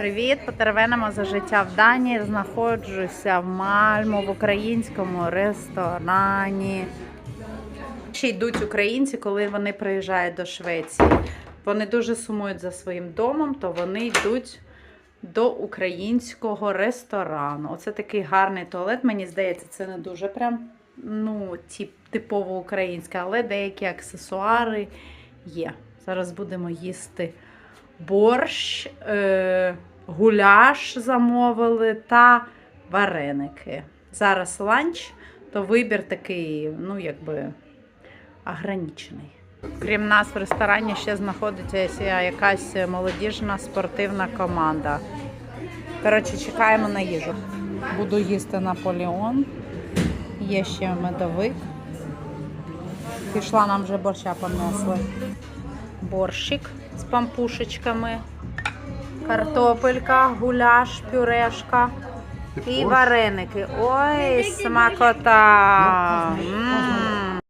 Привіт, потеревенимо за життя в Данії. Знаходжуся в Мальмо в українському ресторані. Ще йдуть українці, коли вони приїжджають до Швеції. Вони дуже сумують за своїм домом, то вони йдуть до українського ресторану. Оце такий гарний туалет. Мені здається, це не дуже прям ну, тип, типово українське, але деякі аксесуари є. Зараз будемо їсти борщ, е, гуляш замовили та вареники. Зараз ланч, то вибір такий, ну, якби ограничений. Крім нас в ресторані ще знаходиться якась молодіжна спортивна команда. Коротше, чекаємо на їжу. Буду їсти Наполеон. Є ще медовик. Пішла нам вже борща понесли. Борщик з пампушечками, картопелька, гуляш, пюрешка і вареники. Ой, смакота! М.